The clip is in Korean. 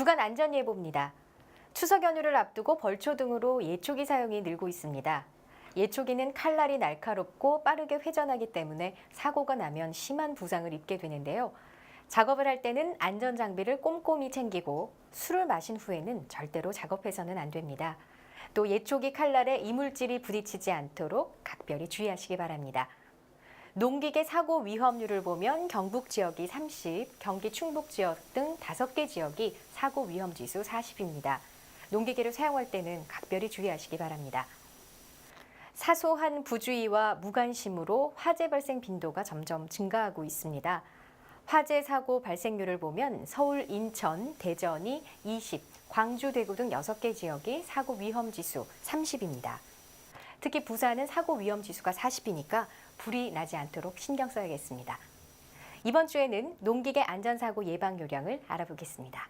주간 안전 예보입니다. 추석 연휴를 앞두고 벌초 등으로 예초기 사용이 늘고 있습니다. 예초기는 칼날이 날카롭고 빠르게 회전하기 때문에 사고가 나면 심한 부상을 입게 되는데요. 작업을 할 때는 안전 장비를 꼼꼼히 챙기고 술을 마신 후에는 절대로 작업해서는 안 됩니다. 또 예초기 칼날에 이물질이 부딪히지 않도록 각별히 주의하시기 바랍니다. 농기계 사고 위험률을 보면 경북 지역이 30, 경기 충북 지역 등 5개 지역이 사고 위험 지수 40입니다. 농기계를 사용할 때는 각별히 주의하시기 바랍니다. 사소한 부주의와 무관심으로 화재 발생 빈도가 점점 증가하고 있습니다. 화재 사고 발생률을 보면 서울, 인천, 대전이 20, 광주, 대구 등 6개 지역이 사고 위험 지수 30입니다. 특히 부산은 사고 위험 지수가 40이니까 불이 나지 않도록 신경 써야겠습니다. 이번 주에는 농기계 안전사고 예방 요령을 알아보겠습니다.